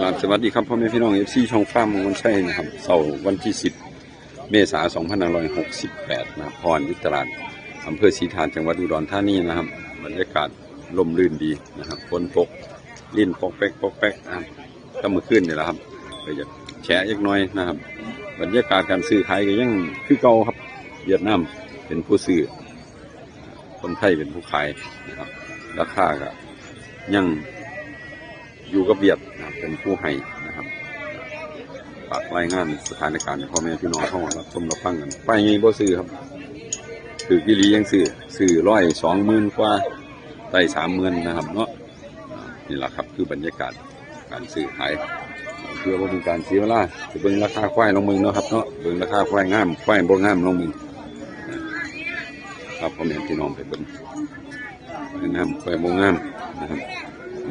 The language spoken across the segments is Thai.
ครับสวัสดีครับพ่อแม่พี่น้องเอฟซีช่องฟ้ามวันชัยนะครับเสาร์วันที่ 10 เมษายน2568 นะครับพรยุทธตลาดอำเภอศรีฐานจังหวัดอุดรธานีนะครับบรรยากาศลมรื่นดีนะครับฝนตกลิ้นปอกแป๊กปอกแป๊กนะครับก็มือขึ้นนี่แหละครับไปจะแฉะยักน้อยนะครับ บรรยากาศการซื้อขายก็ยังคือเก่าครับเวียดนามเป็นผู้ซื้อคนไทยเป็นผู้ขายนะครับราคาก็ยัง อยู่กับเวียดนะครับเป็นผู้ให้นะครับฝากรายงานสถานการณ์พ่อแม่พี่น้องเข้ามารับชมรับฟังกันไปไงบ่ซื้อครับถือกิลียังซื้อซื้อร้อยสองหมื่นกว่าได้สามหมื่นนะครับเนาะนี่แหละครับคือบรรยากาศการซื้อขายเพื่อว่าเป็นการเสียเวลาจะเบิ่งราคาควายลงมึงเนาะครับเนาะเบิ่งราคาควายงามควายบ่งามลงมึงครับพ่อแม่พี่น้องไปเบิ่งควายงามควายบ่งามนะครับ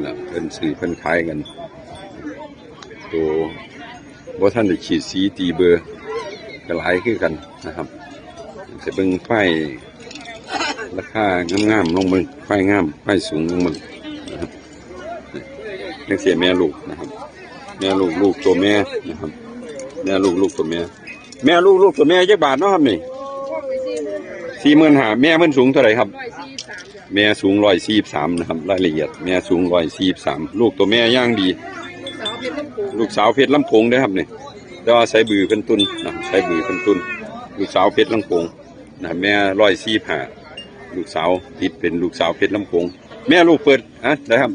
นะเพิ่นซื้อเพิ่นขายกันตัวบ่ท่านได้ขีดสีตีเบอร์ก็หลายคือกันนะครับจะเบิ่งไฟราคางามๆลงมึงไฟงามไฟสูงลงมึงนะครับนี่เสียแม่ลูกนะครับ แม่ลูกลูกตัวแม่นะครับ แม่ลูกลูกตัวแม่ แม่ลูกลูกตัวแม่จักบาทเนาะครับนี่สี่หมื่นหาแม่มันสูงเท่าไหร่ครับ แม่สูงร้อยสี่สามนะครับ รายละเอียดแม่สูงร้อยสี่สามลูกตัวแม่ย่างดี ลูกสาวเพชรลำโพงได้ครับเนี่แต่ว่าใส่บือเป็นตุนนะใส่บือเป็นตุน ลูกสาวเพชรลำโพงนะแม่ร้อยสี่ผ่าลูกสาวติดเป็นลูกสาวเพชรลำโพงแม่ลูกเปิดอะได้ครับ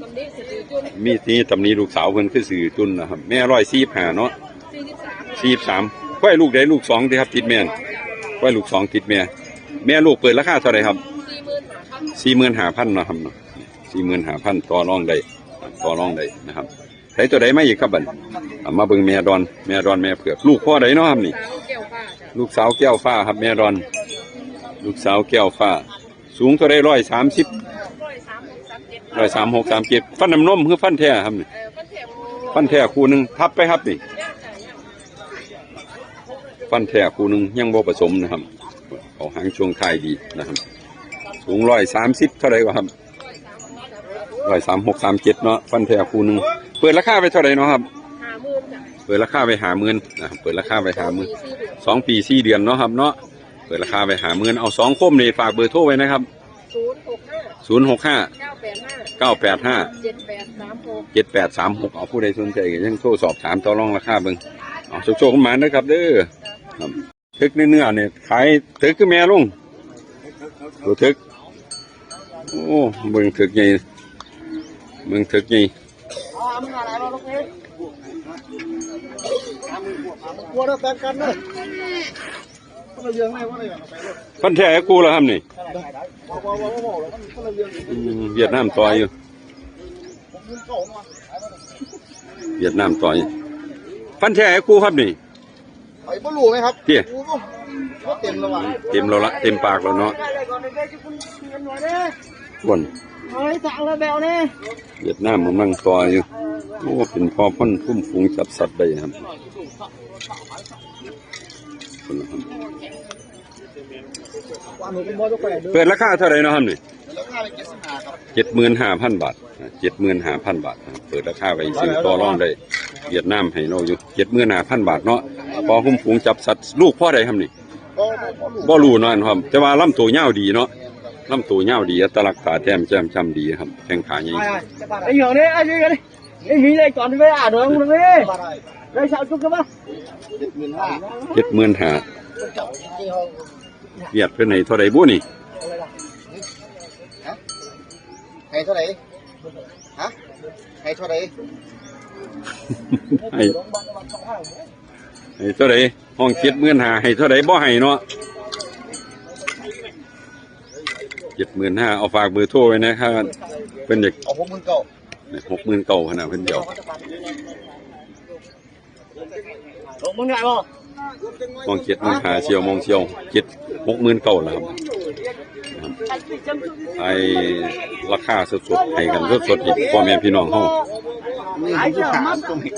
มีที่ตำหนี้ลูกสาวเพิ่นคือสื่อตุนนะครับ แม่ร้อยสี่ผ่าเนาะสี่สามค่อยลูกได้ลูกสองเด้ครับติดแม่ค่อยลูกสองติดแม่ แม่ลูกเปิดราคาเท่าไหร่ครับ สี่หมื่นห้าพันนาะครับสี่หมื่นห้าพันต่อรองได้ต่อรองได้นะครับใช้ตัวใดไม่อีกครับบัดเอามาเบิ่งแม่ดอนแม่ดอนแม่เผือกลูกพ่อใดเนาะครับนี่ ลูกสาวแก้วฟ้าครับแม่ดอน ลูกสาวแก้วฟ้า สูงเท่าไรร้อยสามสิบร้อยสามหกสามเจ็ดฟันน้ำนมคือฟันแท้ครับนี่ฟันแท้คู่หนึ่งทับไปครับนี่ฟันแท้คู่หนึ่งยังบ่ผสมนะครับเอาหางช่วงท้ายดีนะครับ สูงร้อยสามสิบเท่าไรวะครับร้อยสามหกสามเจ็ดเนาะฟันแท้คู่หนึ่งเปิดราคาไปเท่าไรเนาะครับหาหมื่นจ้ะเปิดราคาไปหาหมื่นนะครับเปิดราคาไปหาหมื่นสองปีสี่เดือนเนาะครับเนาะเปิดราคาไปหาหมื่นเอาสองคมนี่ฝากเบอร์โทรไว้นะครับศูนย์หกห้าศูนย์หกห้าเก้าแปดห้าเก้าแปดห้าเจ็ดแปดสามหกเจ็ดแปดสามหกเอาผู้ใดสนใจก็ยังโทรสอบถามต่อรองราคาเบิ่งเอาโชคๆกันมาเด้อครับเด้อครับทึกเนื้อๆเนี่ยขายทึกคือแม่ลุงตัวทึก โอ้เบิ่งทึกใหญ่เบิ่งทึกใหญ่มึงอะไรมาลูกเอ้ยกลัวเราแตกกันนะคนละเรื่องไหนวะเนี่ยไปเลยพันแท้กูแล้วครับนี่ว้าวว้าวว้าวว้าวแล้วมันคนละเรื่องอืมเวียดนามต่อยอยู่ผมมึงเก่ามาเวียดนามต่อยพันแท้กูครับนี่ไปบ่รู้ไหมครับเตี้ยโอ้โหรถเต็มแล้วว่ะเต็มแล้วละเต็มปากแล้วเนาะได้เลยก่ อนได้จะคุณเงินหน่อยเด้ส่วนเฮ้ยสั่งเลยแบลเนี่ยเวียดนามมันนั่งต่อยอยู่โอ้เป็นพ่อพันธุ์คุ้มฝูงจับสัตว์ได้ครับคนละครับวันหนูเป็นบอสก็ไปดูเปิดราคาเท่าไหร่เนาะครับนี่แล้วค่าไปเก็บสนาครับเจ็ดหมื่นห้าพันบาทเจ็ดหมื่นห้าพันบาทนะครับเปิดราคาไปซื้อต่อรองได้เวียดนามให้เราอยู่เจ็ดหมื่นห้าพันบาทเนาะพอคุ้มฝูงจับสัตว์ลูกพ่อใดครับนี่ก็บ่รู้บ่รู้เนาะอันครับแต่ว่าลำตัวยาวดีเนาะ ลำตัวยาวดีอัตลักษณ์ตาแต้มแจ่มจำดีครับแข้งขาใหญ่ไอ้หยองนี่ไอ้ยี่กันนี่ไอ้หีเลยก่อนไปอ่านหน่อยมึงเลยได้ชาวจุกกันปะเจ็ดหมื่นห้าเจ็ดหมื่นห้าเวียดเพื่อนในเท่าไรบุนี่ให้เท่าไหร่ฮะให้เท่าไหร่ให้ให้เท่าไรห้องเจ็ดหมื่นห้าให้เท่าไรบ่ให้เนาะ เจ็ดหมื่นห้าเอาฝากเบอร์โทรไว้นะครับเพิ่นอยากเอาหกหมื่นเก้าหกหมื่นเก่าขนาดเพิ่นเดียวหกหมื่นไงบ่มองเจ็ดหมื่นห้าเชียวมองเชียวเจ็ดหกหมื่นเก่าแล้วครับไอ้ราคาสดๆให้กันสดๆอีกพ่อแม่พี่น้องเฮาขายเจ้ามัดตรงนี้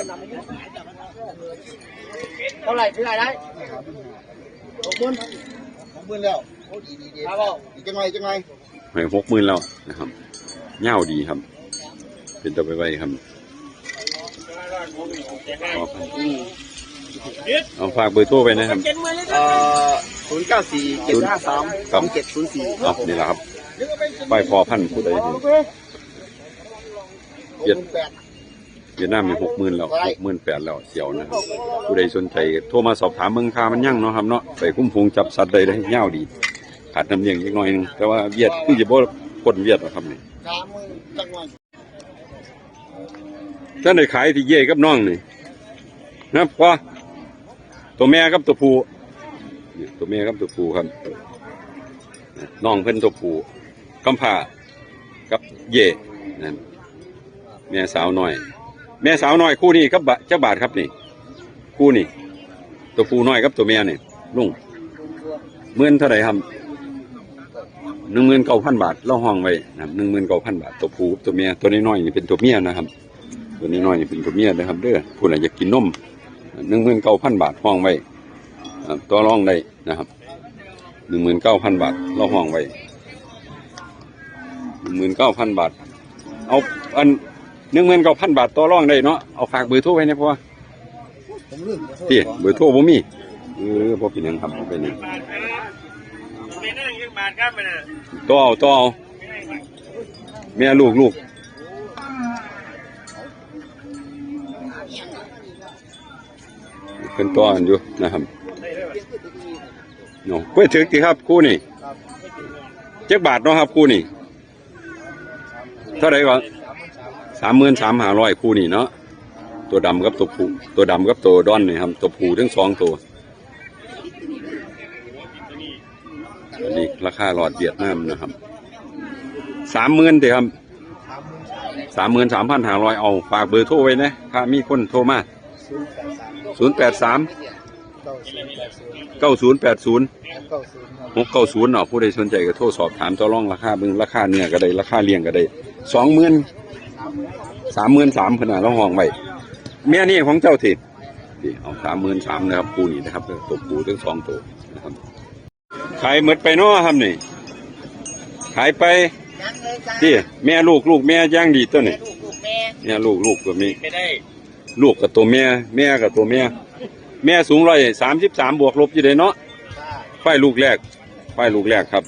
เท่าไหร่เท่าไหร่ได้หกหมื่นหกหมื่นแล้ว โอ้ดีดีดีครับอีกจังไงจังไงให้หกหมื่นแล้วนะครับเง่าวดีครับ เป็นตัวไปไว้ครับพ่อพันธุ์เอาฝากเบอร์โทรไปนะครับเอ่อศูนย์เก้าสี่เจ็ดห้าสามครัสอบงเจ็ดศูนย์สี่เอานี่แหละครับไปพอพันธุ์ผู้ใดเห็นเวียดเวียดนามมีหกหมื่นแล้วหกหมื่นแปดแล้วเสียวนะครับผู้ใดสนใจก็โทรมาสอบถามเมืองคามันยั่งเนาะครับเนาะไปคุ้มฟูงจับสัตว์ใดได้เง่าวดี ขาดน้ำเลี้ยงอีกหน่อยหนึงแต่ว่าเวียดคือจะบ่คนเวียดหรอกครับนี่สามหมื่นจังหวัดท่านได้ขายที่เย่กับน้องนี่นะพ่อตัวแม่กับตัวผู้นี่ตัวแม่กับตัวผู้ครับน้องเพิ่นตัวผู้กำพร้ากับเย่นั่นแม่สาวน้อย แม่สาวน้อยคู่นี้กับบะเจ้าบาทครับนี่ คู่นี่ตัวผู้น้อยกับตัวแม่นี่ลุงเมื่อนเท่าไหร่ครับ หนึ่งหมื่นเก้าพันบาทเล่าห้องไว้นะครับหนึ่งหมื่นเก้าพันบาทตัวผู้กับตัวเมียตัวน้อยๆนี่เป็นตัวเมียนะครับ ตัวน้อยๆนี่เป็นตัวเมียนะครับ เด้อผู้ใดอยากกินนมหนึ่งหมื่นเก้าพันบาทห้องไว้อ่าตัวรองได้นะครับหนึ่งหมื่นเก้าพันบาทเราห้องไว้หนึ่งหมื่นเก้าพันบาท เอาอันหนึ่งหมื่นเก้าพันบาทตัวรองได้เนาะเอาฝากเบอร์โทรไว้นะพ่อผมลืมที่เบอร์โทรบ่มีเออพอเป็นหยังครับบ่เป็นหยัง ไม่นั่งยังบาทครับมันน่ะต่อเอาต่อเอาแม่ลูกลูกเป็นต่อกันอยู่นะครับเนาะกล้วยถึกติครับคู่นี่เจ็กบาทเนาะครับคู่นี่เท่าไหร่ก่อนสามหมื่นสามหาร้อยคู่นี่เนาะตัวดำกับตัวผูตัวดำกับตัวดอนนี่ครับตัวผูทั้งสองตัว อันนี้ราคาหลอดเวียดนามนะครับสามหมื่นเดียวครับสามหมื่นสามพันห้าร้อยเอาฝากเบอร์โทรไว้นะถ้ามีคนโทรมาศูนย์แปดสามเก้าศูนย์แปดศูนย์หกเก้าศูนย์เนาะผู้ใดสนใจก็โทรสอบถามต่อรองราคาเบิ่งราคาเนื้อก็ได้ราคาเลี้ยงก็ได้สองหมื่นสามหมื่นสามขนาดเราห้องไว้แม่นี่ของเจ้าถิดนี่เอาสามหมื่นสามนะครับปูนี่นะครับตัวปูทั้งสองตัวนะครับ ขายหมดไปเนาะครับนี่ ขายไปยังเลยจ้าที่แม่ลูกลูกแม่ย่างดีตัวนี่ลูกลูกแม่แม่ลูกลูกตัวนี้ไม่ได้ลูกกับตัวแม่ แม่กับตัวแม่ แม่สูงร้อยสามสิบสามบวกลบอยู่เลยเนาะไฟลูกแรกไฟลูกแรกครับ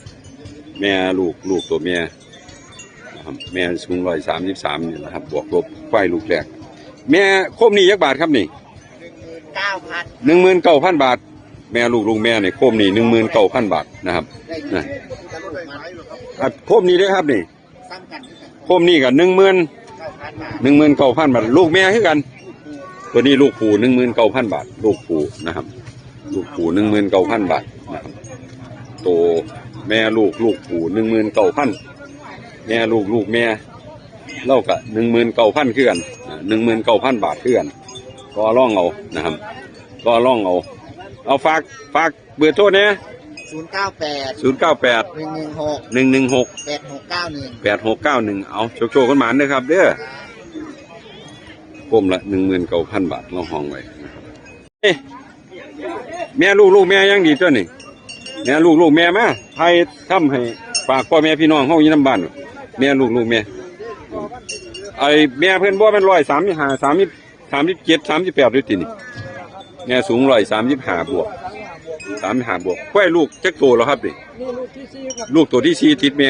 แม่ลูกลูกตัวแม่นะครับแม่สูงร้อยสามสิบสามนี่นะครับ บวกลบไฟลูกแรก แม่โคมนี่ยักบาทครับนี่เก้าพันหนึ่งหมื่นเก้าพันบาท แม่ลูกลูกแม่เนี่ยโคมนี่หนึ่งหมื่นเก้าพันบาทนะครับนะอะโคมนี่ด้วยครับนี่ซ้ำกันที่กันโคมนี่กับหนึ่งหมื่นหนึ่งหมื่นเก้าพันบาท ลูกแม่คือกัน ตัวนี้ลูกผูหนึ่งหมื่นเก้าพันบาท ลูกผูนะครับ ลูกผูหนึ่งหมื่นเก้าพันบาทนะครับตัวแม่ลูกลูกผูหนึ่งหมื่นเก้าพันแม่ลูกลูกแม่เล่ากับหนึ่งหมื่นเก้าพันคือกันหนึ่งหมื่นเก้าพันบาทคือกันก็ร่องเอานะครับ ก็ร่องเอา เอาฝากฝากเบอร์โทรเนี่ยศูนย์เก้าแปดศูนย์เก้าแปดหนึ่งหนึ่งหกหนึ่งหนึ่งหกแปดหกเก้าหนึ่งแปดหกเก้าหนึ่งเอาโชคโชคกันหมานนะครับเด้อก้มละหนึ่งหมื่นเก้าพันบาทเราห้องไว้นะครับเอ๊ะแม่ลูกลูกแม่ยังดีตัวนี่แม่ลูกลูกแม่มาไทยทำให้ฝากพ่อแม่พี่น้องห้องยี่น้ำบ้านแม่ลูกลูกแม่ไอแม่เพื่อนบ่เป็นร้อยสามสิบห้าสามสิบสามสิบเจ็ดสามสิบแปดด้วยตินี่ แม่สูงร้อยสามสิบห้าบวกสามสิบห้าบวกค่อยลูกจักโตแล้วครับดิลูกตัวที่สี่ติดแม่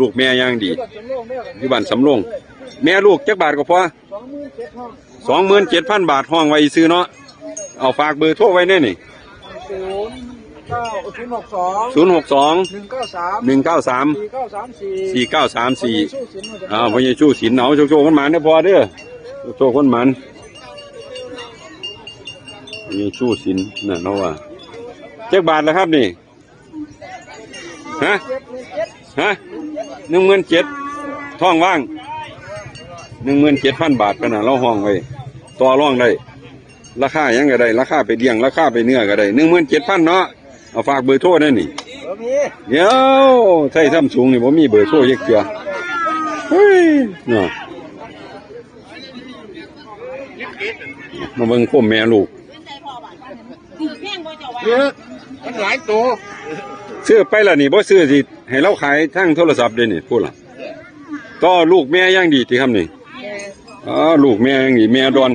ลูกแม่ยังดีอยู่บ้านสำโรงแม่ลูกจักบาทก็พอสองหมื่นเจ็ดพันบาทห้องไว้ซื้อเนาะเอาฝากเบอร์โทรไว้แน่นี่ศูนย์เก้าศูนย์หกสองศูนย์หกสองหนึ่งเก้าสามหนึ่งเก้าสามสี่เก้าสามสี่สี่เก้าสามสี่สู้สินมาจากอ้าวพญาชูศิลป์เอาโชคโชคคนหมันเด้อพอเด้อโชคโชคคนหมัน พญาชูศิลป์น่ะเนาะว่าเจ็กบาทแล้วครับนี่ฮะฮะหนึ่งหมื่นเจ็ดท่องว่างหนึ่งหมื่นเจ็ดพันบาทขนาดเราห้องไว้ต่อรองได้ ราคายังก็ได้ ราคาไปเลี้ยง ราคาไปเนื้อก็ได้หนึ่งหมื่นเจ็ดพันเนาะเอาฝากเบอร์โทรได้นี่เออมีเดี๋ยวใช่ซ้ำสูงนี่ผมมีเบอร์โทรเยอะเกือเฮ้ยเนาะมาเบิ่งโคมแม่ลูก เยอะมันหลายตัวซื้อไปแล้วนี่บ่ซื้อสิให้เราขายทั้งโทรศัพท์เด้นี่พูดล่ะต่อลูกแม่ย่างดีติครับนี่อ๋อลูกแม่ย่างดีแม่ดอน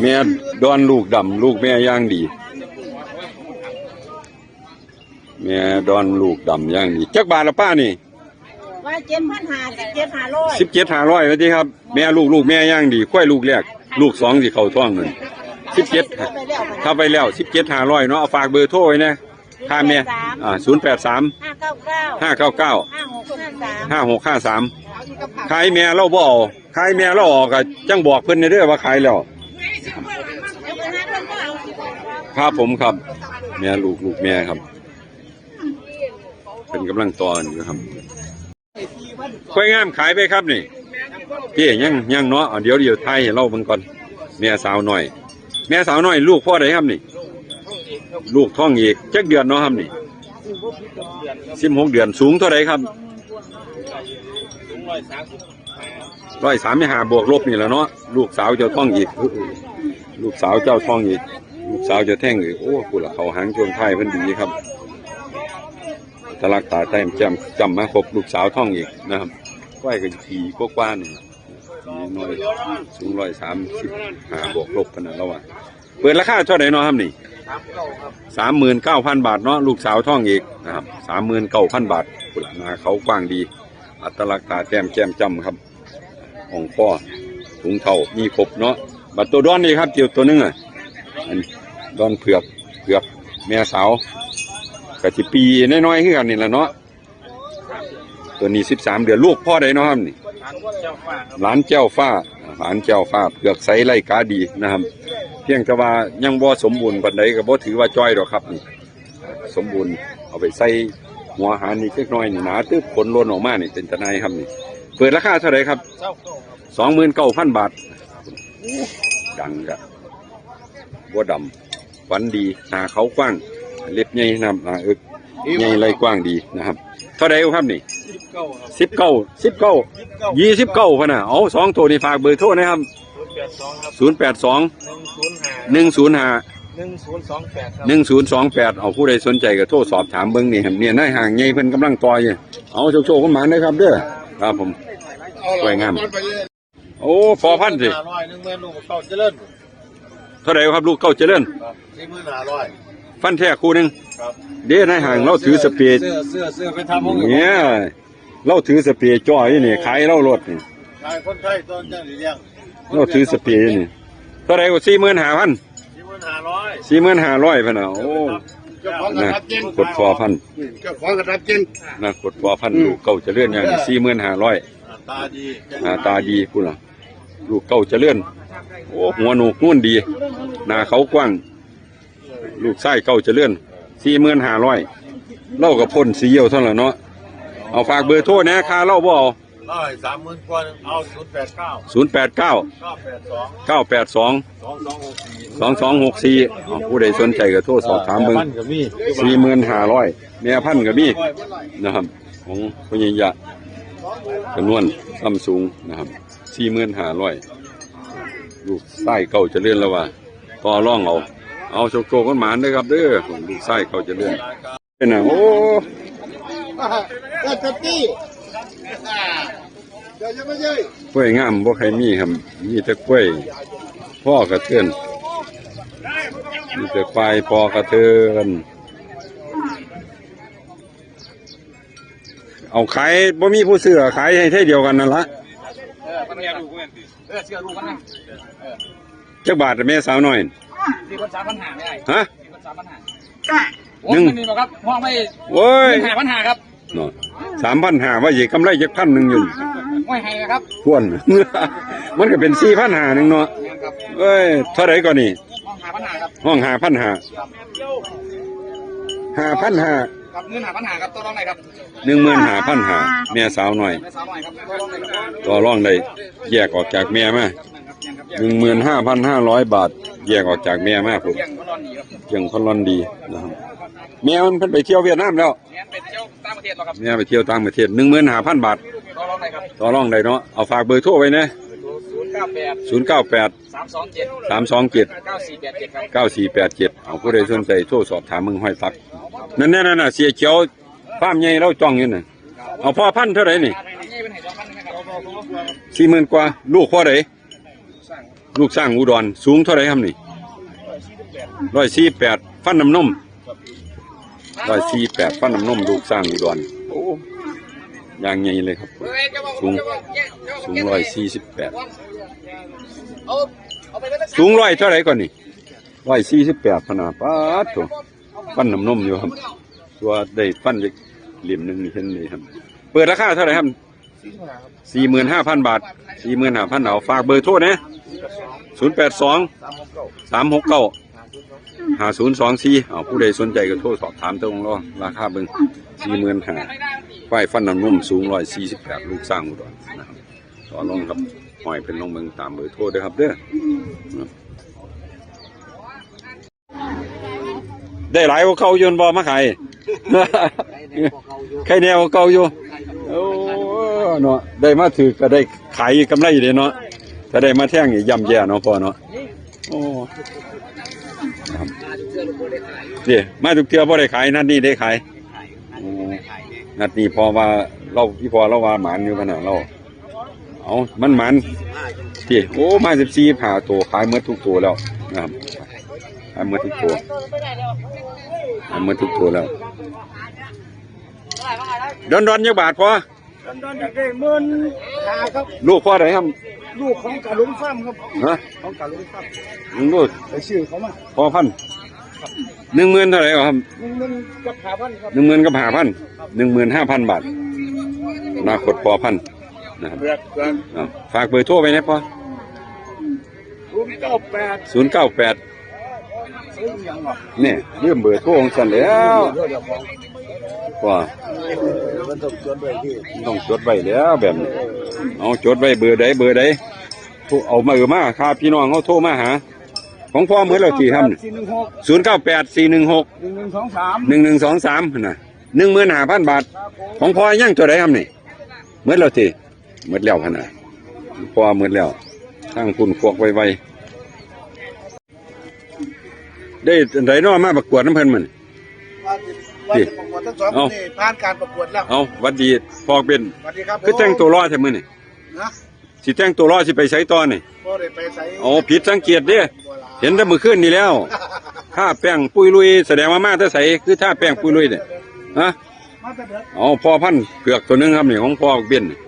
แม่ดอนลูกดำลูกแม่ย่างดี แม่ดอนลูกดำย่างดีจักบาทละป้านี่ว่าเจ็ดพันหาสิบเจ็ดหาร้อยสิบเจ็ดห้าร้อยว่าที่ครับ แม่ลูกลูกแม่ย่างดีค่อยลูกแรกลูกสองสิเข้าท้องเงิน สิบเจ็ดไปแล้วถ้าไปแล้วสิบเจ็ดห้าร้อยเนาะเอาฝากเบอร์โทรไว้นะค่าแม่อ่าศูนย์แปดสามห้าเก้าเก้าห้าเก้าเก้าห้าหกห้าสามห้าหกห้าสามขายแม่เราบ่เอาขายแม่เราออกก็จังบอกเพิ่นในเด้อว่าขายแล้ว ครับผมครับแม่ลูกลูกแม่ครับ เป็นกำลังตอนอยู่ครับค่อยงามขายไปครับนี่เจ๊ยังยังเนาะเอาเดี๋ยวเดี๋ยวไทยให้เล่ามันก่อนแม่สาวหน่อย แม่สาวน่อยลูกพ่อใดครับนี่ ลูกท้องอีกจักเดือนเนาะครับนี่สิบหกเดือนสูงเท่าไรครับร้อยสามห้าบวกลบนี่แหละเนาะลูกสาวเจ้าท้องอีก ลูกสาวเจ้าท้องอีก ลูกสาวเจะแท่งอีกโอ้กูละเขาหางช่วงท้ายเพิ่นดีครับตะลักตาแต้มแจำจำมาครบลูกสาวท้องอีกนะครับก้อยก็ขี่กกว้านนี่ น้อยสูงร้อยสามสิบหาบวกลบขนาดแล้วอะเปิดราคาเท่าไหร่เนาะครับนี่สามหมื่นเก้าพันบาทเนาะลูกสาวท้องอีกนะครับสามหมื่นเก้าพันบาทกุละนาเขากว้างดี อัตลักษณ์ตาแต้มแก้มจำครับของพ่อถุงเท่ามีครบเนาะบัตรตัวด้อนนี่ครับเจียวตัวนึงอะอันดอนเผือกเผือกแม่สาวกะสิปีน้อยๆคือกันนี่แหละเนาะตัวนี้สิบสามเดือนลูกพ่อใดเนาะครับนี่ หลานเจ้าฟ้าหลานเจ้าฟ้าเผือกใสไล่กาดีนะครับ เพียงแต่ว่ายังบ่สมบูรณ์ปานใดก็บ่ถือว่าจ้อยดอกครับนี่สมบูรณ์เอาไปใส่หัวหารนี่เล็กน้อยนี่หนาตึ๊บผลล้นออกมานี่เป็นตะไนครับนี่เปิดราคาเท่าไรครับสองหมื่นเก้าพันบาท ดังกะบัวดำฟันดีหนาเขากว้าง เล็บใหญ่นะครับหนาอึกใหญ่ไรกว้างดีนะครับ เท่าไรครับนี่ สิบเก้าสิบเก้ายี่สิบเก้าพะนะเอาสองตัวนี่ฝากเบอร์โทรนะครับศูนย์แปดสองครับศูนย์แปดสองหนึ่งศูนย์ห้าหนึ่งศูนย์ห้าหนึ่งศูนย์สองแปดครับหนึ่งศูนย์สองแปดเอาผู้ใดสนใจก็โทรสอบถามเบิ้งนี่ครับเนี่ยนายห่างใหญ่เพิ่นกำลังต่อยอยู่เอาโชว์ๆกันมาเลยครับเด้อครับผมสวยงามโอ้พอพันสิห้าร้อยหนึ่งเมื่อลูกเขาเจริญเท่าไรครับลูกเก้าเจริญครับสี่หมื่นห้าร้อย ฟันแท้คู่หนึ่งครับเด้นายห่างเราถือสเปรย์เสื้อเสื้อเสื้อไปทำห้องเนี่ยเราถือสเปรย์จ่อยนี่ขายเรารถนี่ชายคนไทยต้นจังหรือยังเราถือสเปรย์นี่เท่าไรก็สี่หมื่นห้าพันสี่หมื่นห้าร้อยสี่หมื่นห้าร้อยพันเอาโอ้เจ้าของกระนะทับจินกดฟอพันเจ้าของกระทับจินนะกดฟอพันลูกเก่าเจะเลื่อนอย่างสี่หมื่นห้าร้อยตาดีหน้าตาดีพูดล่ะลูกเก่าเจะเลื่อนโอ้หัวหนูนุ่นดีหน้าเขากว้าง ลูกไส้เก่าเจะเลื่อนสี่หมื่นห้าร้อยเล่ากับพ่นสีเยี่ยวเท่านั้นเนาะเอาฝากเบอร์โทรนะค่าเล่าบ่เอาร้อยสามหมื่นกว่าเอาศูนย์แปดเก้าศูนย์แปดเก้าเก้าแปดสองเก้าแปดสองสองสองหกสี่สองสองหกสี่ผู้ใดสนใจก็โทรสอบถามเบิ่งพันกับมีสี่หมื่นห้าร้อยแม่พันธุ์ก็มีนะครับ ของพญายะจำนวนซัมซุงนะครับสี่หมื่นห้าร้อยลูกไส้เก่าจะเลื่อนแล้วว่าต่อร่องเอา เอาโชคโชกันหมานด้ครับเด้อผมลูไส้เก่าจะเลื่อนเป็นน่ะโอ้ก็จะตีเดี๋ยวจะไม่ใช่กล้วยงามบ่ใครมีครับ มีแต่กล้วยพ่อกระเทือนมีแต่ควายพอกระเทือนเอาขายบ่มีผู้ซื้อขายให้เท่เดียวกันนั่นละเออมันเรียนดูกันเออเชื่อรู้กันนะจักบาทแม่สาวน้อย สี่คนสามพันหาไม่ได้ฮะสี่คนสามพันหาหนึ่งนี่บอกครับห้องไม่โว้ยหาปัญหาครับสามพันหาว่าสิกำไรจักพันหนึ่งอยู่ไม่ให้นะครับทวน มันก็เป็นสี่พันหาหนึ่งเนาะครับเอ้ยเท่าไหรก่อนนี่ห้องหาปัญหาครับห้องหาพันหาหาพันหาครับเงินหาปัญหาครับตัวรองไหนครับหนึ่งหมื่นหาพันหาแม่สาวน้อยไม่สาวหน่อยครับตัวรองไหนครับต่อรองได้แยกออกจากแม่มา หนึ่งหมื่นห้าพันห้าร้อยบาท แยกออกจากแม่มาผมยังก็นอนดีครับยังพลอนดีนะครับแม่มันเพิ่นไปเที่ยวเวียดนามแล้วงั้นเป็นเที่ยวต่างประเทศหรอครับแม่ไปเที่ยวต่างประเทศหนึ่งหมื่นห้าพันบาทตัวรองไหนครับต่อรองได้เนาะเอาฝากเบอร์โทรไว้นะศูนย์เก้าแปดศูนย์เก้าแปดสามสองเจ็ดสามสองเจ็ดเก้าสี่แปดเจ็ดครับเก้าสี่แปดเจ็ดเอาผู้ใดสนใจโทรสอบถามมึงห้อยตักนั่นแน่นน่ะเสียเขียวฟาร์มใหญ่เราจ้องอยู่น่ะเอาพ่อพันธุ์เท่าไหร่นี่นี่เป็นเหตุสองพันนะครับสี่หมื่นกว่าลูกพ่อไหน ลูกสร้างอุดร สูงเท่าไรครับนี่ร้อยสี่แปดฟันน้ำนมร้อยสี่แปดฟันน้ำนมลูกสร้างอุดรโอ้ยางใหญ่เลยครับ สูงสูงร้อยสี่สิบแปดสูงร้อยเท่าไรก่อนนี่ร้อยสี่สิบแปดขนาดป้าดโถฟันน้ำนมอยู่ครับ ตัวได้ฟันจะเหลี่ยมหนึ่งเห็นนี่ครับ เปิดราคาเท่าไรครับ สี่หมื่นห้าพันบาทสี่หมื่นห้าพันเอาฝากเบอร์โทรนะศูนย์แปดสองสามหกเก้าห้าศูนย์สองสี่เอาผู้ใดสนใจก็โทรสอบถามตรงรอราคาเบิ่งสี่หมื่นห้าฝ่ายฟันน้ำนุ่มสูงร้อยสี่สิบแปดลูกสร้างอุดรนะครับต่อรองครับหอยเป็นลงเบิ่งตามเบอร์โทรเด้อครับเด้อครับได้หลายกว่าเขาโยนบอมาขายใครแนวเก่าอยู่โอ้ เนาะได้มาถือก็ได้ขายกำไรเลยเนาะถ้าได้มาแท่งนี่ย่ำแย่เนาะพ่อเนาะโอ้เดี๋ยมาทุกเทื่อพ่ได้ขายนัดนี้ได้ขายนัดนี้พอว่าเราพี่พอเราว่าหมานอยู่ขนาดเราเอามันหมันที่โอ้มาสิบสี่ผ่าตัวขายเมื่อทุกตัวแล้วนะครับขายเมื่อทุกตัวขายเมื่อทุกตัวแล้วดอนดอนยักบาทพอ ตอนตอนจากได้หมื่นหาครับ ลูกพ่อไหนครับลูกของกะลุงฟ้าร์มครับฮะของกะลุงฟ้าร์มลูกไปชื่อเขามาพ่อพันหนึ่งหมื่นเท่าไหร่ครับหนึ่งหนึ่งกับหาพันครับหนึ่งหมื่นกับห้าพันหนึ่งหมื่นห้าพันบาทอนาคตพ่อพันนะครับเปลือกเปลือกเอาฝากเบอร์โทรไปนะพ่อศูนย์เก้าแปดศูนย์เก้าแปดซื้อยังหรอเนี่ยเรื่องเบอร์โทรของฉันแล้วเดี๋ยวของพ่อ มันต้องชวนด้วยที่ต้องจดไว้แล้วแบบนี้เอาจดไว้เบอร์ใดเบอร์ใดโทรเอามาเออมาค่าพี่น้องเขาโทรมาหา ของพ่อเหมือนเรากี่ครับสี่หนึ่งหกศูนย์เก้าแปดสี่หนึ่งหกหนึ่งหนึ่งสองสามหนึ่งหนึ่งสองสามนะหนึ่งหมื่นห้าพันบาท ของพ่อยังตัวใดครับนี่เมื่อเราที่เมื่อแล้วขนาดพ่อเมื่อแล้วทั้งคุณพวกไวๆได้ไดน้อมาประกวดน้ำเพลินมัน ว่าจะประกวดทั้งสองคนนี่ผ่านการประกวดแล้วเอาหวัดดีพอเป็นสวัสดีครับคือแต่งตัวรอดใช่มือนี่นะสิแต่งตัวรอดสิไปใช้ต่อนี่พ่อได้ไปใส่เอาผิดสังเกตเด้เห็นแต่มือขึ้นนี่แล้วถ้าแป้งปุยลุยแสดงว่ามาแต่ใสคือถ้าแป้งปุยลุยเนี่ยฮะมาแต่เด็กเอาพ่อพันธุ์เผือกตัวหนึงครับนี่ของพ่อเบี้ยนนี่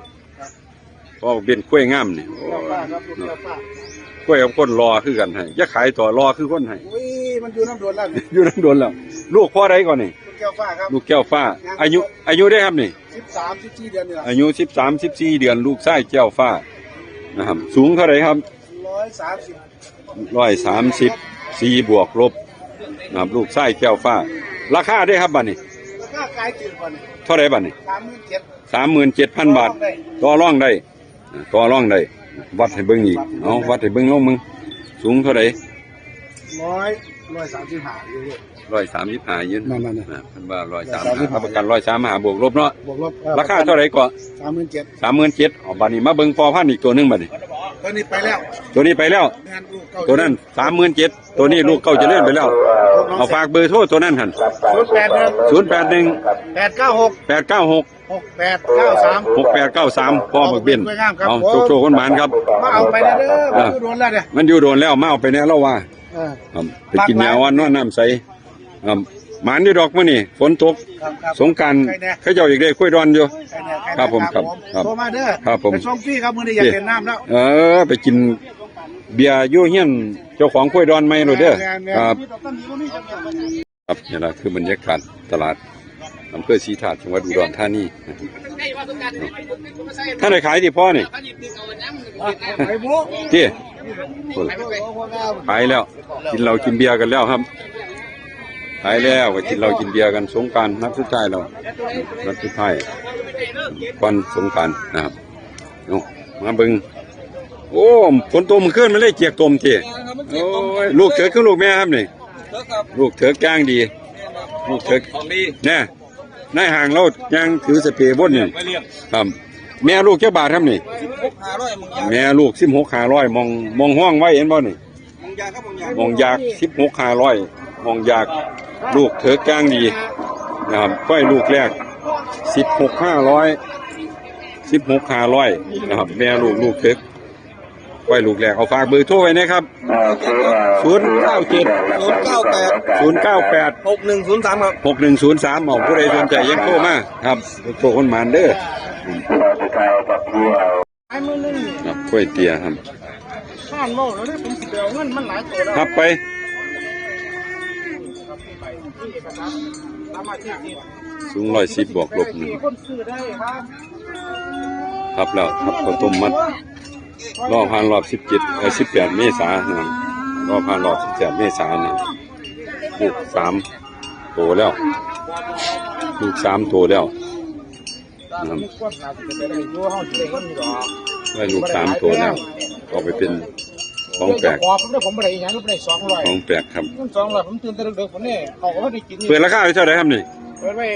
พ่อเบี้ยนกล้วยงามนี่โอ้เจ้าป้าครับลูกเจ้าป้ากล้วยกับคนรอคือกันให้อย่าขายต่อรอคือคนให้ อุ้ยมันอยู่น้ำโดนแล้วนี่อยู่นั่นโดนแล้วลูกพ่อใดก่อนนี่ลูก แก้วฟ้าครับลูกแก้วฟ้า อายุอายุได้ครับนี่สิบสามสิบสี่เดือนเนี่ยอายุสิบสามสิบสี่เดือนลูกไส้แก้วฟ้านะครับสูงเท่าไหรครับร้อยสามสิบร้อยสามสิบสี่บวกลบนะครับลูกไส้แก้วฟ้า ราคาได้ครับบัดนี้แล้วก็กลายจืดกว่านี่เท่าไหรบัดนี้สามหมื่นเจ็ดสามหมื่นเจ็ดพันบาทต่อร่องได้อ่าต่อร่องได้วัดให้เบิ่งอีกเอาวัดให้เบิ่งลงมึงสูงเท่าไหร่ร้อย ร้อยสามสิบห้าอยู่เลย ร้อยสามสิบห้ายืนนั่นนั่นนะเพิ่นว่าร้อยสาม135ห้าประกันร้อยสามห้าบวกลบเนาะบวกลบราคาเท่าไหร่ก็สามหมื่นเจ็ดสามหมื่นเจ็ดอ๋อบัดนี้มาเบิ่งพอพันธุ์อีกตัวหนึงบัดนี้ ตัวนี้ไปแล้วตัวนี้ไปแล้ว งานลูกเก่าตัวนั้นสามหมื่นเจ็ดตัวนี้ลูกเก่าจะเลื่อนไปแล้ว เอาฝากเบอร์โทรตัวนั้นหันศูนย์แปดหนึ่งศูนย์แปดหนึ่งแปดเก้าหกแปดเก้าหกหกแปดเก้าสาม หกแปดเก้าสามพ่อหมึกเบี้ยนสวยงามครับเอาผมโชคๆคนหมานครับ มาเอาไปนะเด้อมาดูโดนแล้วเนี่ย มันอยู่โดนแล้วมาเอาไปแน่แล้วว่า เออ ครับไปกินยาอ่อนนอนน้ำใสครับหมานอยู่ดอกมื้อนี่ฝนตกครับครับสงกรารใครแน่ เขาเจ้าอีกได้คุยดอนอยู่ใครแน่ใแน่ครับผมครับครับโทรมาเด้อครับผม ไปส่งพี่ครับมือนี้อยากเห็นน้ำแล้ว เออ ไปกินเบียร์อยู่เฮียนเจ้าของคุยดอนไหมโรเด้อครับ ครับนี่แหละคือบรรยากาศตลาดอำเภอศรีถาดจังหวัดอุดรธานีท่านได้ขายที่พ่อนี่ ไปบุ๊ที่ ขายแล้ว กินเหล้ากินเบียร์กันแล้วครับขายแล้วก็กินเหล้ากินเบียร์กันสงกรารนัดสุดท้ายแล้วนัดสุดท้ายวันสงกรารนะครับเอามาเบิ่งโอ้ฝนตกมันขึ้นมันเลยเจียกตมทีโอ้ยลูกเถิดคือลูกแม่ครับนี่ลูกเถิดก้างดี ลูกเถิดของดีเนี่ยนายห่างเรายังถือสเปรย์บนนี่ไม่เรียกครับ แม่ลูกเจ้าบาทครับนี่ พกหาร้อยมึงยาแม่ลูกสิบหกห้าร้อยมองมองห้องไว้เห็นบ่นี่มึงยาครับมึงยามองอยากสิบหกห้าร้อยมองอยากลูกเถิดกลางดีนะครับค่อยลูกแรกสิบหกห้าร้อยสิบหกห้าร้อยนะครับ แม่ลูกลูกเถิดควายลูกแรกเอาฝากเบอร์โทรไว้นะครับศูนย์เก้าเจ็ดศูนย์เก้าแปดศูนย์เก้าแปด หกหนึ่งศูนย์สามครับ หกหนึ่งศูนย์สามเอาผู้ใดสนใจยังโทรมาครับโทรคนหมานเด้อไอ้มือนึง ครับกล้วยเตี๋ยครับข้านโลกแล้วเนี่ยผมสิเดียวเงินมันหลายตัวแล้วครับไปตามมาที่ที่สูงร้อยสิบบวกลบหนึ่งคนซื้อได้ครับครับแล้วครับข้าวต้มมัดรอบผ่านรอบสิบเจ็ดเออสิบแปดเมษายนนะครับรอบผ่านรอบสิบแปดเมษายนนะลูกสามโตแล้ว ลูกสามโตแล้ว ไปได้อยู่ห้องสิได้คนอยู่ดอกได้ลูกสามโตแล้วก็ไปเป็นของแปลกขอผมได้ผมบ่ได้อีหยังผมได้200ของแปลกครับเงิน200ผมตื่นแต่ดึกๆผมนี่เขาก็บ่ได้กินนี่เปิดราคาไว้เท่าไหร่ครับนี่เปิดไว้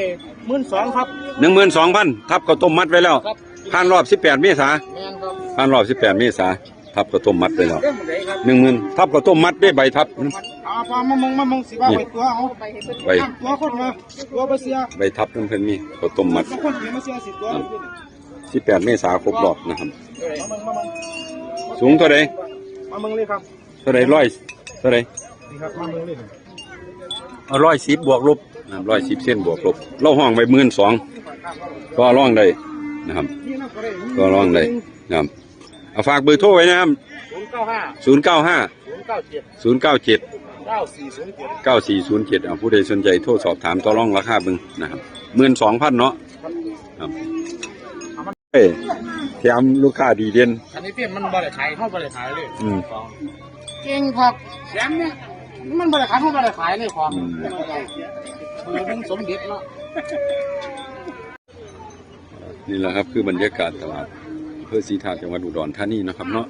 12,000ครับหนึ่งหมื่นสองพันทับข้าวต้มมัดไว้แล้วครับผ่านรอบสิบแปดเมษาแม่นครับผ่านรอบสิบแปดเมษา ทับข้าวต้มมัดไว้แล้วเรื่องใดครับหนึ่งหมื่นทับข้าวต้มมัดได้ใบทับเอาปลามามงมามงสิว่าไปตัวเอาใบตัวคนมาตัวบ่เสียใบทับนั่นเพิ่นมีข้าวต้มมัดสักคนสิมาเสีย10ตัวสิบแปดเมษาครบรอบนะครับมามงมามงสูงเท่าไรมามงเลยครับเท่าไรร้อยเท่าไรนี่ครับมามงเลยเอาร้อยสิบบวกลบร้อยสิบเส้นบวกลบเราห้องไปหมื่นสองก็ร้องได้นะครับนี่นะก็ได้ก็ร้องได้นะครับ เอาฝากเบอร์โทรไว้นะครับ095ศูนย์เก้าห้า097ศูนย์เก้าเจ็ด9407เก้าสี่ศูนย์เจ็ดเอาผู้ใดสนใจโทรสอบถามต่อรองราคาเบึงนะครับหมื่นสองพันเนาะครับเอ้ยแถมลูกค้าดีเด่น อันนี้เปลี่ยนมันบ่ได้ขายเข้าบ่ได้ขายเลยอืมเก่งครับแถมเนี่ยมันบ่ได้ขายเข้าบ่ได้ขายเลยของอืมมันเป็นสมเด็จเนาะ นี่แหละครับคือบรรยากาศตลาด อำเพื่อสีทาจังหวัดอุดรธานีนะครับเนาะ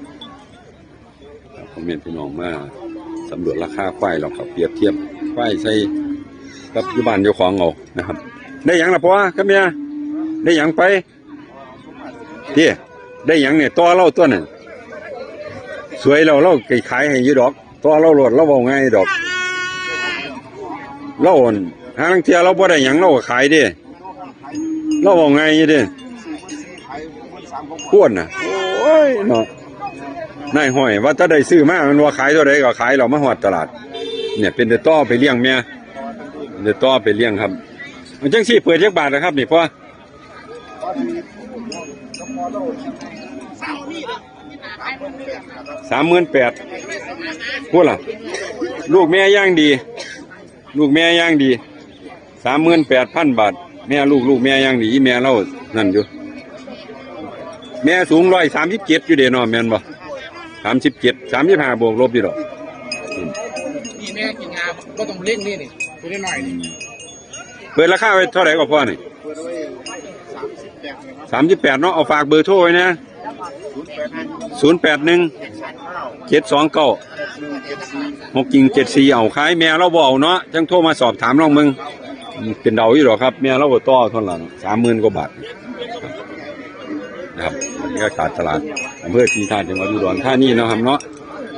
ครับคอมเมนต์พี่น้องมาสำรวจราคาควายเราครับเปรียบเทียบควายใส่กับอยุบานเจ้าของเอานะครับ ได้หยังละพ่อครับเมียได้หยังไปเที่ได้หยังเนี่ยตัวเราตัวน่ะสวยเราเราไก่ขายให้อยี่ดอกตัวเราโหลดเราบอกง่ายดอกเราอ่อนหาลังเทียเราบ่ได้หยังเราก็ขายเดิเราบอกง่ายอยู่เดิ ขวนน่ะ โอ้ยเนาะนายห้อยว่าถ้าได้ซื้อมามันว่าขายเท่าใดก็ขายเรามาหอดตลาด เนี่ยเป็นแต่ต้อไปเลี้ยงเมียเป็นแต่ต้อไปเลี้ยงครับมันจังสี่เปิดยักบาทนะครับนี่พ่อสามหมื่นแปดพูดล่ะ ลูกแม่ย่างดี ลูกแม่ย่างดีสามหมื่นแปดพันบาท แม่ลูกลูกแม่ย่างดีอีแม่เรานั่นอยู่ แม่สูงร้อยสามสิบเจ็ดอยู่เดนอแม่นบ่สามสิบเจ็ดสามสิบห้าบวกลบอยู่ดอกนี่แม่กินงาก็ต้องเล่นนี่นี่ตัวน้อยนี่เปิดราคาไว้เท่าไหร่ก็พอนี่เปิดไว้30แบบเลยครับสามสิบแปดเนาะเอาฝากเบอร์โทรไว้นะศูนย์แปดหนึ่งเจ็ดสองเก้าหกกิ่งเจ็ดสี่เอาขายแม่เราบ่เอาเนาะจังโทรมาสอบถามลองมึง เป็นเดาอยู่หรอกครับ แม่เราบ่ต่อเท่าไหร่สามหมื่นกว่าบาทนะครับ บรรยากาศตลาดอำเภอทีทานจังหวัดอุดรธานีเนาะครับเนาะ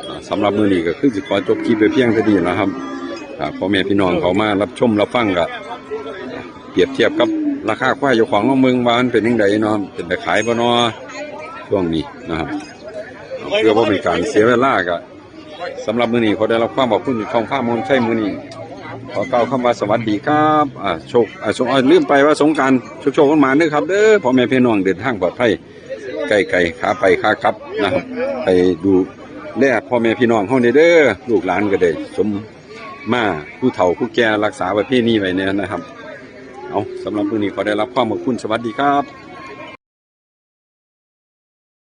อ่าสำหรับมือนี้ก็คือสิขอจบคลิปไปเพียงเท่านี้นะครับพ่อแม่พี่น้องเขามารับชมรับฟังก็เปรียบเทียบกับราคาควายอยู่ของเมืองว่านเป็นยังไงเนาะเป็นแต่ขายบ่เนาะช่วงนี้นะครับเพื่อว่าเป็นการเสียเวลาก็สำหรับมือนี้ขอได้รับความขอบคุณของฟ้ามนใช่มือนี้ขอกล่าวคำว่าสวัสดีครับอ่าโชคอ่าสงอ่าลืมไปว่าสงการโชคโชคกันมาเด้อครับเด้อพ่อแม่พี่น้องเดินทางปลอดภัย กลไกลขาไปขาครับนะครับไปดูแลพ่อแม่พี่น้องเฮาเด้อเด้อลูกหลานก็ได้สมมาผู้เฒ่าผู้แก่รักษาประเพณีไว้เนี่ยนะครับ เอาสำหรับมื้อนี้ขอได้รับความขอบคุณสวัสดีครับ